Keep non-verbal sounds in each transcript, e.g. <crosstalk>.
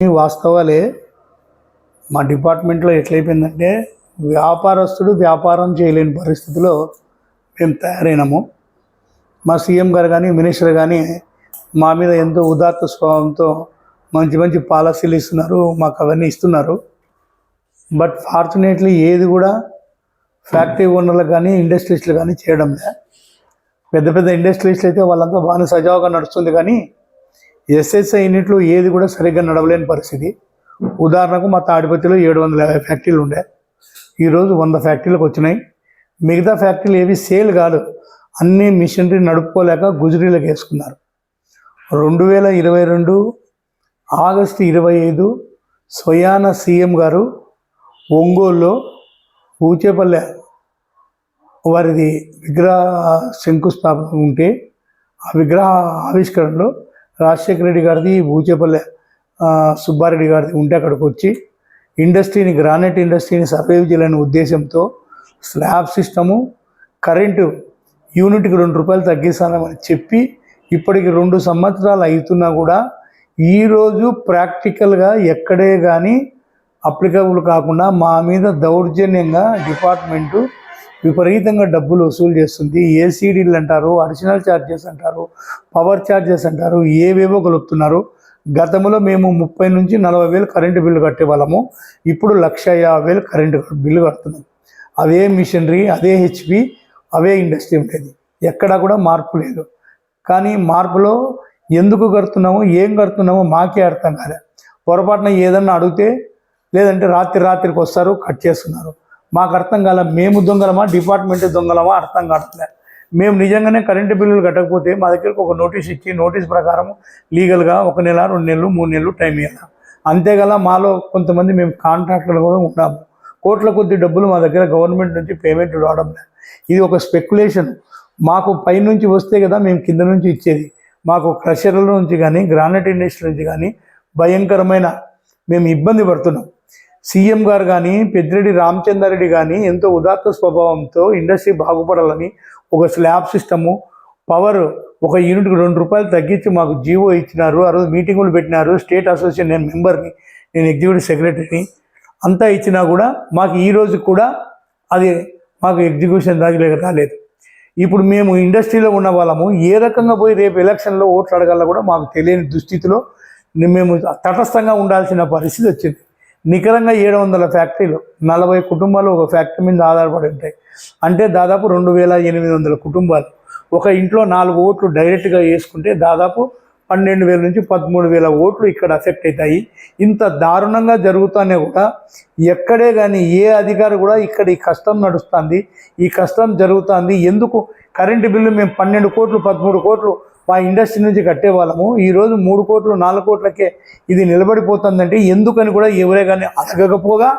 ఈ వాస్తవాలే మా డిపార్ట్మెంట్లో ఎట్లయిపోయిందంటే వ్యాపారస్తుడు వ్యాపారం చేయలేని పరిస్థితిలో మేము తయారైనాము. మా సీఎం గారు కానీ మినిస్టర్ కానీ మా మీద ఎంతో ఉదాత్త స్వభావంతో మంచి మంచి పాలసీలు ఇస్తున్నారు మాకు అవన్నీ ఇస్తున్నారు. బట్ ఫార్చునేట్లీ ఏది కూడా ఫ్యాక్టరీ ఓనర్లకు కానీ ఇండస్ట్రీస్లు కానీ చేయడం లే. పెద్ద పెద్ద ఇండస్ట్రీస్లు అయితే వాళ్ళంతా బాగానే సజావుగా నడుస్తుంది కానీ ఎస్ఎస్ఐ యూనిట్లు ఏది కూడా సరిగ్గా నడవలేని పరిస్థితి. ఉదాహరణకు మా తాడిపత్రిలో ఏడు వందల యాభై ఫ్యాక్టరీలు ఉండే. ఈరోజు వంద ఫ్యాక్టరీలకు వచ్చినాయి. మిగతా ఫ్యాక్టరీలు ఏవి సేల్ కాదు. అన్ని మిషనరీ నడుపుకోలేక గుజరీలకు వేసుకున్నారు. రెండు వేల ఇరవై రెండు ఆగస్టు ఇరవై ఐదు స్వయాన సీఎం గారు ఒంగోలులో ఊచేపల్లె వారిది విగ్రహ శంకుస్థాపన ఉంటే ఆ విగ్రహ ఆవిష్కరణలో రాజశేఖర రెడ్డి గారిది భూచేపల్లె సుబ్బారెడ్డి గారిది ఉంటే అక్కడికి వచ్చి ఇండస్ట్రీని గ్రానైట్ ఇండస్ట్రీని సర్వైవ్ చేయాలనే ఉద్దేశంతో స్లాబ్ సిస్టము కరెంటు యూనిట్కి రెండు రూపాయలు తగ్గిస్తామని చెప్పి ఇప్పటికి రెండు సంవత్సరాలు అవుతున్నా కూడా ఈరోజు ప్రాక్టికల్గా ఎక్కడే కానీ అప్లికబుల్ కాకుండా మా మీద దౌర్జన్యంగా డిపార్ట్మెంటు విపరీతంగా డబ్బులు వసూలు చేస్తుంది. ఏసీడీలు అంటారు అడిషనల్ ఛార్జెస్ అంటారు పవర్ ఛార్జెస్ అంటారు ఏవేవో కలుపుతున్నారు. గతంలో మేము ముప్పై నుంచి నలభై వేలు కరెంటు బిల్లు కట్టేవాళ్ళము ఇప్పుడు లక్ష యాభై వేలు కరెంటు బిల్లు కడుతున్నాం. అదే మిషనరీ అదే హెచ్పి అవే ఇండస్ట్రీ ఉండేది. ఎక్కడా కూడా మార్పు లేదు. కానీ మార్పులో ఎందుకు కడుతున్నామో ఏం కడుతున్నామో మాకే అర్థం కాలే. పొరపాటున ఏదన్నా అడిగితే లేదంటే రాత్రి రాత్రికి వస్తారు కట్ చేస్తున్నారు. మాకు అర్థం కాల మేము దొంగలమా డిపార్ట్మెంట్ దొంగలమా అర్థం కావట్లే. మేము నిజంగానే కరెంటు బిల్లులు కట్టకపోతే మా దగ్గరకు ఒక నోటీస్ ఇచ్చి నోటీస్ ప్రకారం లీగల్గా ఒక నెల రెండు నెలలు మూడు నెలలు టైం ఇవ్వాలి అంతేగల మాలో కొంతమంది మేము కాంట్రాక్టర్లు కూడా ఉన్నాము. కోట్ల కొద్ది డబ్బులు మా దగ్గర గవర్నమెంట్ నుంచి పేమెంట్ రావడం లేదు. ఇది ఒక స్పెక్యులేషన్. మాకు పైనుంచి వస్తే కదా మేము కింద నుంచి ఇచ్చేది. మాకు క్రషర్ల నుంచి కానీ గ్రానైట్ ఇండస్ట్రీ నుంచి కానీ భయంకరమైన మేము ఇబ్బంది పడుతున్నాం. సీఎం గారు కానీ పెద్దిరెడ్డి రామచంద్రారెడ్డి కానీ ఎంతో ఉదాత్త స్వభావంతో ఇండస్ట్రీ బాగుపడాలని ఒక స్లాబ్ సిస్టము పవర్ ఒక యూనిట్కి రెండు రూపాయలు తగ్గించి మాకు జీవో ఇచ్చినారు. ఆ రోజు మీటింగులు పెట్టినారు. స్టేట్ అసోసియేషన్ నేను మెంబర్ని నేను ఎగ్జిక్యూటివ్ సెక్రటరీని. అంతా ఇచ్చినా కూడా మాకు ఈ రోజు కూడా అది మాకు ఎగ్జిక్యూషన్ దాకా రాలేదు. ఇప్పుడు మేము ఇండస్ట్రీలో ఉన్న వాళ్ళము ఏ రకంగా పోయి రేపు ఎలక్షన్లో ఓట్లు అడగాల కూడా మాకు తెలియని దుస్థితిలో మేము తటస్థంగా ఉండాల్సిన పరిస్థితి వచ్చింది. నికరంగా ఏడు వందల ఫ్యాక్టరీలు నలభై కుటుంబాలు ఒక ఫ్యాక్టరీ మీద ఆధారపడి ఉంటాయి. అంటే దాదాపు రెండు వేల ఎనిమిది వందల కుటుంబాలు. ఒక ఇంట్లో నాలుగు ఓట్లు డైరెక్ట్గా వేసుకుంటే దాదాపు పన్నెండు వేల నుంచి పదమూడు వేల ఓట్లు ఇక్కడ అఫెక్ట్ అవుతాయి. ఇంత దారుణంగా జరుగుతానే కూడా ఎక్కడే కానీ ఏ అధికారి కూడా ఇక్కడ ఈ కష్టం నడుస్తుంది. ఈ కష్టం జరుగుతుంది. ఎందుకు? కరెంటు బిల్లు మేము పన్నెండు కోట్లు పదమూడు కోట్లు మా ఇండస్ట్రీ నుంచి కట్టేవాళ్ళము ఈరోజు మూడు కోట్లు నాలుగు కోట్లకే ఇది నిలబడిపోతుందంటే ఎందుకని కూడా ఎవరే కానీ అడగకపోగా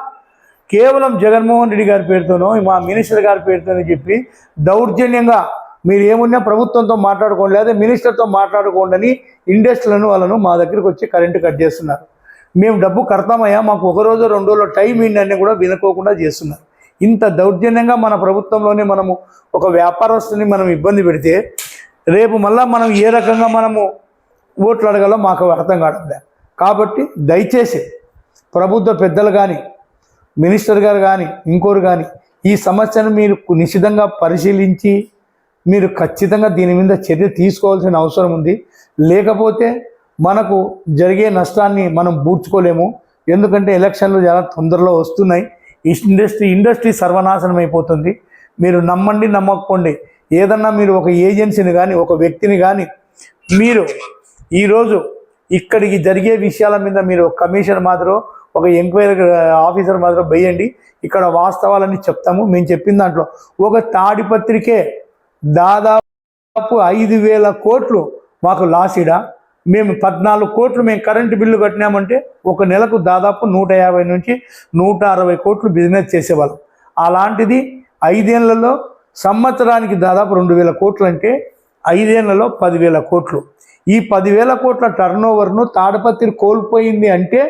కేవలం జగన్మోహన్ రెడ్డి గారి పేరుతోనో మా మినిస్టర్ గారి పేరుతోనో చెప్పి దౌర్జన్యంగా మీరు ఏమున్నా ప్రభుత్వంతో మాట్లాడుకోండి లేదా మినిస్టర్తో మాట్లాడుకోండి అని ఇండస్ట్రీలను వాళ్ళను మా దగ్గరికి వచ్చి కరెంటు కట్ చేస్తున్నారు. మేము డబ్బు కడతామయ్యా మాకు ఒక రోజు రెండు రోజులు టైం ఏంటని కూడా వినుకోకుండా చేస్తున్నారు. ఇంత దౌర్జన్యంగా మన ప్రభుత్వంలోనే మనము ఒక వ్యాపారస్తుని మనం ఇబ్బంది పెడితే రేపు మళ్ళీ మనం ఏ రకంగా మనము ఓట్లు అడగాలో మాకు అర్థం కాదు లేదు. కాబట్టి దయచేసి ప్రభుత్వ పెద్దలు కానీ మినిస్టర్ గారు కానీ ఇంకోరు కానీ ఈ సమస్యను మీరు నిశితంగా పరిశీలించి మీరు ఖచ్చితంగా దీని మీద చర్య తీసుకోవాల్సిన అవసరం ఉంది. లేకపోతే మనకు జరిగే నష్టాన్ని మనం బూర్చుకోలేము ఎందుకంటే ఎలక్షన్లు చాలా తొందరలో వస్తున్నాయి. ఇండస్ట్రీ ఇండస్ట్రీ సర్వనాశనం అయిపోతుంది. మీరు నమ్మండి నమ్మకపోండి. ఏదన్నా మీరు ఒక ఏజెన్సీని కానీ ఒక వ్యక్తిని కానీ మీరు ఈరోజు ఇక్కడికి జరిగే విషయాల మీద మీరు ఒక కమిషన్ మాత్రం ఒక ఎంక్వైరీ ఆఫీసర్ మాత్రం వేయండి ఇక్కడ వాస్తవాలని చెప్తాము. మేము చెప్పిన దాంట్లో ఒక తాడిపత్రికే దాదాపు ఐదు వేల కోట్లు మాకు లాసిడా మేము పద్నాలుగు కోట్లు మేము కరెంటు బిల్లు కట్టినామంటే ఒక నెలకు దాదాపు నూట యాభై నుంచి నూట అరవై కోట్లు బిజినెస్ చేసేవాళ్ళం. అలాంటిది ఐదేళ్ళలో సంవత్సరానికి దాదాపు రెండు వేల కోట్లు అంటే ఐదేళ్ళలో పదివేల కోట్లు. ఈ పదివేల కోట్ల టర్న్ ఓవర్ను తాడపత్రి కోల్పోయింది అంటే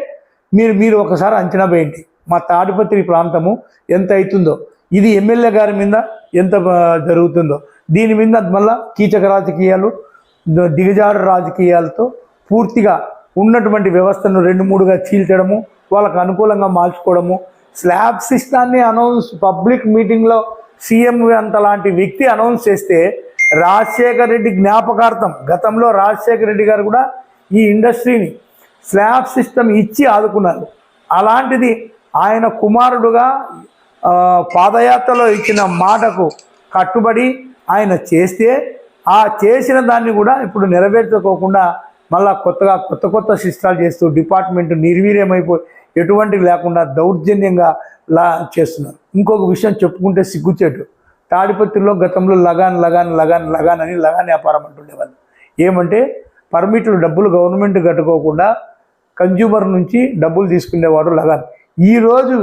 మీరు మీరు ఒకసారి అంచనా వేయండి. మా తాడిపత్రి ప్రాంతము ఎంత అవుతుందో ఇది ఎమ్మెల్యే గారి మీద ఎంత జరుగుతుందో. దీని మీద మళ్ళా కీచక రాజకీయాలు దిగజాడు దిగజారు రాజకీయాలతో పూర్తిగా ఉన్నటువంటి వ్యవస్థను రెండు మూడుగా చీల్చడము వాళ్ళకు అనుకూలంగా మార్చుకోవడము స్లాబ్ సిస్టాన్ని అనౌన్స్ పబ్లిక్ మీటింగ్లో సీఎం అంత లాంటి వ్యక్తి అనౌన్స్ చేస్తే రాజశేఖర్ రెడ్డి జ్ఞాపకార్థం గతంలో రాజశేఖర్ రెడ్డి గారు కూడా ఈ ఇండస్ట్రీని స్లాబ్ సిస్టమ్ ఇచ్చి ఆదుకున్నారు. అలాంటిది ఆయన కుమారుడుగా పాదయాత్రలో ఇచ్చిన మాటకు కట్టుబడి ఆయన చేస్తే ఆ చేసిన దాన్ని కూడా ఇప్పుడు నెరవేర్చుకోకుండా మళ్ళా కొత్తగా కొత్త కొత్త సిస్టాలు చేస్తూ డిపార్ట్మెంట్ నిర్వీర్యమైపోయి ఎటువంటివి లేకుండా దౌర్జన్యంగా లా చేస్తున్నారు. ఇంకొక విషయం చెప్పుకుంటే సిగ్గుచేటు. తాడిపత్రిలో గతంలో లగాన్ లగాన్ లగాన్ లగాన్ అని లగాన్ వ్యాపారం అంటుండేవాళ్ళు. ఏమంటే పర్మిట్లు డబ్బులు గవర్నమెంట్ కట్టుకోకుండా కన్జ్యూమర్ నుంచి డబ్బులు తీసుకునేవాడు లగాన్. ఈరోజు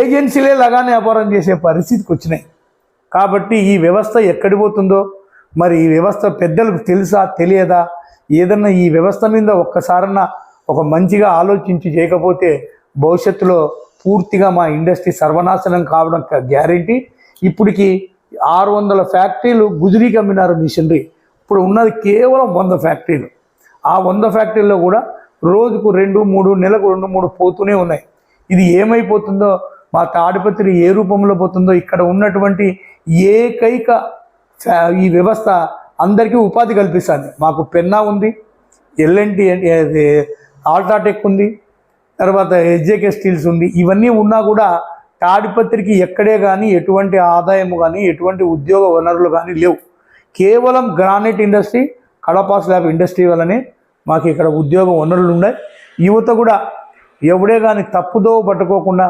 ఏజెన్సీలే లగాన్ వ్యాపారం చేసే పరిస్థితికి వచ్చినాయి. కాబట్టి ఈ వ్యవస్థ ఎక్కడి పోతుందో మరి ఈ వ్యవస్థ పెద్దలకు తెలుసా తెలియదా? ఏదన్నా ఈ వ్యవస్థ మీద ఒక్కసారన్నా ఒక మంచిగా ఆలోచించి చేయకపోతే భవిష్యత్తులో పూర్తిగా మా ఇండస్ట్రీ సర్వనాశనం కావడం గ్యారంటీ. ఇప్పటికి ఆరు వందల ఫ్యాక్టరీలు గుజరీకి అమ్మినారు మిషనరీ ఇప్పుడు ఉన్నది కేవలం వంద ఫ్యాక్టరీలు. ఆ వంద ఫ్యాక్టరీల్లో కూడా రోజుకు రెండు మూడు నెలకు రెండు మూడు పోతూనే ఉన్నాయి. ఇది ఏమైపోతుందో మా తాడిపత్రి ఏ రూపంలో పోతుందో ఇక్కడ ఉన్నటువంటి ఏకైక ఈ వ్యవస్థ అందరికీ ఉపాధి కల్పిస్తుంది. మాకు పెన్నా ఉంది ఎల్ఎన్టీ ఆల్టాటెక్ ఉంది తర్వాత హెచ్జేకే స్టీల్స్ ఉంది. ఇవన్నీ ఉన్నా కూడా తాడిపత్రికి ఎక్కడే కానీ ఎటువంటి ఆదాయము కానీ ఎటువంటి ఉద్యోగ వనరులు కానీ లేవు. కేవలం గ్రానైట్ ఇండస్ట్రీ కడపాస్ స్లాబ్ ఇండస్ట్రీ వల్లనే మాకు ఇక్కడ ఉద్యోగ వనరులు ఉన్నాయి. యువత కూడా ఎవడే కానీ తప్పుదో పట్టుకోకుండా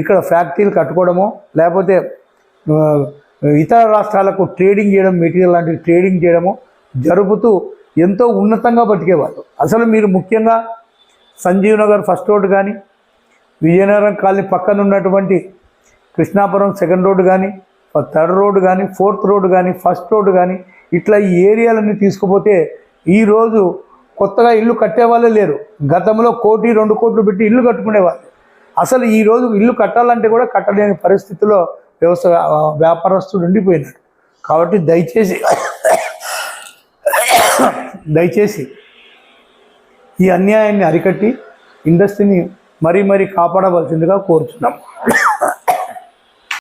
ఇక్కడ ఫ్యాక్టరీలు కట్టుకోవడమో లేకపోతే ఇతర రాష్ట్రాలకు ట్రేడింగ్ చేయడం మెటీరియల్ లాంటివి ట్రేడింగ్ చేయడము జరుపుతూ ఎంతో ఉన్నతంగా బతికేవాళ్ళు. అసలు మీరు ముఖ్యంగా సంజీవ్ నగర్ ఫస్ట్ రోడ్ కానీ విజయనగరం కాలనీ పక్కన ఉన్నటువంటి కృష్ణాపురం సెకండ్ రోడ్ కానీ థర్డ్ రోడ్ కానీ ఫోర్త్ రోడ్ కానీ ఫస్ట్ రోడ్ కానీ ఇట్లా ఈ ఏరియాలన్నీ తీసుకుపోతే ఈరోజు కొత్తగా ఇల్లు కట్టేవాళ్ళే లేరు. గతంలో కోటి రెండు కోట్లు పెట్టి ఇల్లు కట్టుకునేవాళ్ళు అసలు ఈరోజు ఇల్లు కట్టాలంటే కూడా కట్టలేని పరిస్థితిలో వ్యవస్థ వ్యాపారస్తుడు ఉండిపోయినాడు కాబట్టి దయచేసి <coughs> దయచేసి ఈ అన్యాయాన్ని అరికట్టి ఇండస్ట్రీని మరీ మరీ కాపాడవలసిందిగా కోరుతున్నాం